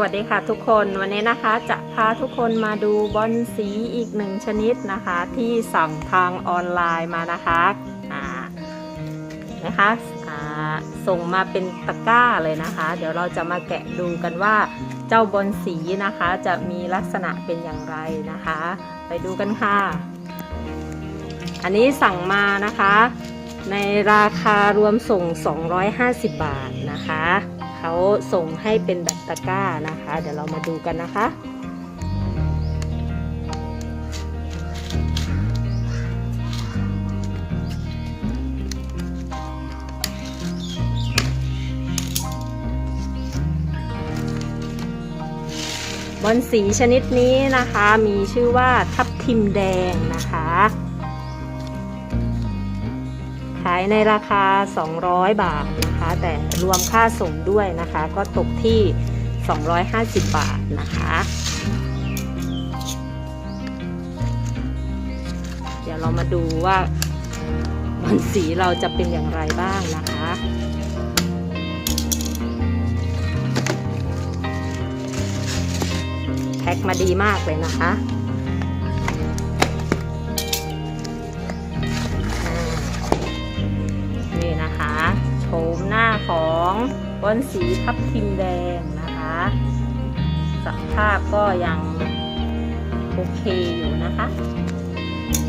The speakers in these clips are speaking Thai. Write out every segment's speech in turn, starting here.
วัสดีค่ะทุกคนวันนี้นะคะจะพาทุกคนมาดูบอลสีอีกหนึ่งชนิดนะคะ ที่สั่งทางออนไลน์มานะคะนะคะส่งมาเป็นตะกร้าเลยนะคะ เดี๋ยวเราจะมาแกะดูกันว่าเจ้าบอลสีนะคะจะมีลักษณะเป็นอย่างไรนะคะ ไปดูกันค่ะ อันนี้สั่งมานะคะ ในราคารวมส่ง 250 บาทนะคะ เขาส่งให้เป็นแบบตะกร้านะคะ เดี๋ยวเรามาดูกันนะคะบอลสีชนิดนี้นะคะมีชื่อว่าทับทิมแดงนะคะ ขายในราคา 200 บาทนะคะ แต่รวมค่าส่งด้วยนะคะ ก็ตกที่ 250 บาทนะคะ เดี๋ยวเรามาดูว่าบอลสีเราจะเป็นอย่างไรบ้างนะคะแพ็คมาดีมากเลยนะคะ บอนสีทับทิมแดงนะคะสภาพก็ยังโอเคอยู่นะคะ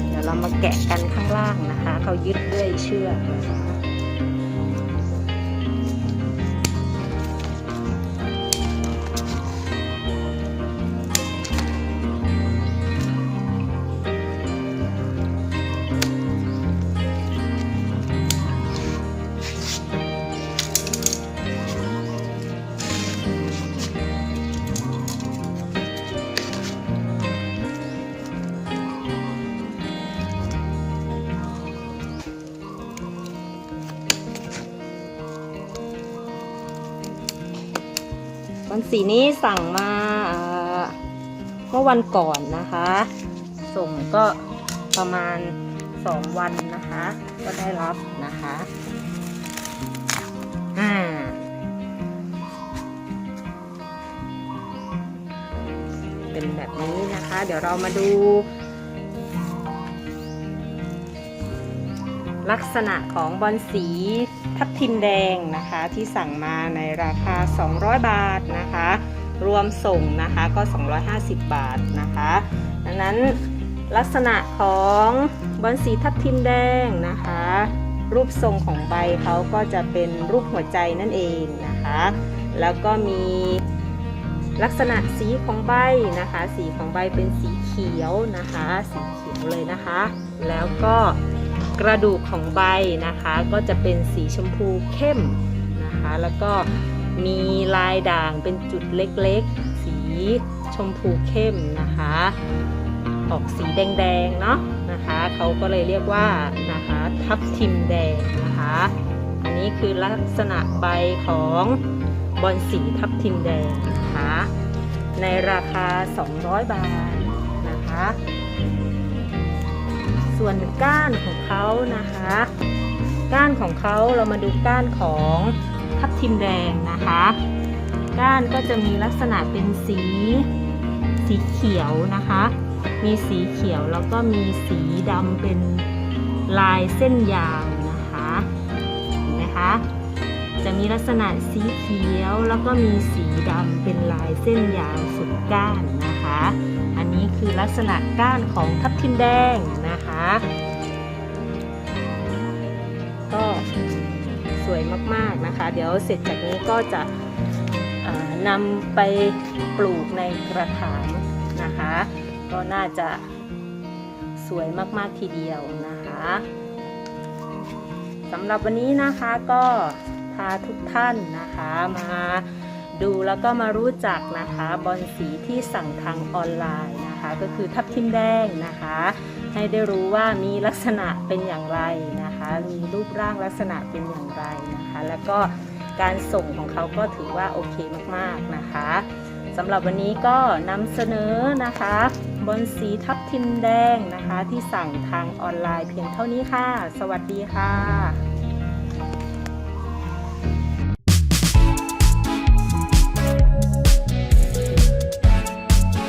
เดี๋ยวเรามาแกะกันข้างล่างนะคะ เขายึดด้วยเชือกันสีนี้สั่งมาเอ่อเมื่อวันก่อนนะคะ ส่งก็ประมาณ 2 วันนะคะ ก็ได้รับนะคะอ่าเป็นแบบนี้นะคะ เดี๋ยวเรามาดู ลักษณะของบอลสี ทับทิมแดงนะคะที่สั่งมาในราคา 200 บาทนะคะ รวมส่งนะคะก็ 250 บาทนะคะ ดังนั้นลักษณะของบอลสีทับทิมแดงนะคะ รูปทรงของใบเขาก็จะเป็นรูปหัวใจนั่นเองนะคะ แล้วก็มีลักษณะสีของใบนะคะ สีของใบเป็นสีเขียวนะคะ สีเขียวเลยนะคะ แล้วก็ กระดูกของใบนะคะ ก็จะเป็นสีชมพูเข้มนะคะ แล้วก็มีลายด่างเป็นจุดเล็กๆ สีชมพูเข้มนะคะ ออกสีแดงๆเนาะนะคะเขาก็เลยเรียกว่านะคะทับทิมแดงนะคะ อันนี้คือลักษณะใบของบอลสีทับทิมแดงนะคะ ในราคา 200 บาทนะคะ ส่วนก้านของเขานะคะ ก้านของเขาเรามาดูก้านของทับทิมแดงนะคะ ก้านก็จะมีลักษณะเป็นสีสีเขียวนะคะ มีสีเขียวแล้วก็มีสีดำเป็นลายเส้นยาวนะคะเห็นไหมคะจะมีลักษณะสีเขียวแล้วก็มีสีดำเป็นลายเส้นยาวสุดก้านนะคะ อันนี้คือลักษณะก้านของทับทิมแดงนะคะ ก็สวยมากๆนะคะ เดี๋ยวเสร็จจากนี้ก็จะนำไปปลูกในกระถางนะคะ ก็น่าจะสวยมากๆทีเดียวนะคะสำหรับวันนี้นะคะก็พาทุกท่านนะคะมา ดูแล้วก็มารู้จักนะคะบอลสีที่สั่งทางออนไลน์นะคะ ก็คือทับทิมแดงนะคะ ให้ได้รู้ว่ามีลักษณะเป็นอย่างไรนะคะ มีรูปร่างลักษณะเป็นอย่างไรนะคะ แล้วก็การส่งของเขาก็ถือว่าโอเคมากๆนะคะสำหรับวันนี้ก็นำเสนอนะคะบนสีทับทิมแดงนะคะ ที่สั่งทางออนไลน์เพียงเท่านี้ค่ะ สวัสดีค่ะ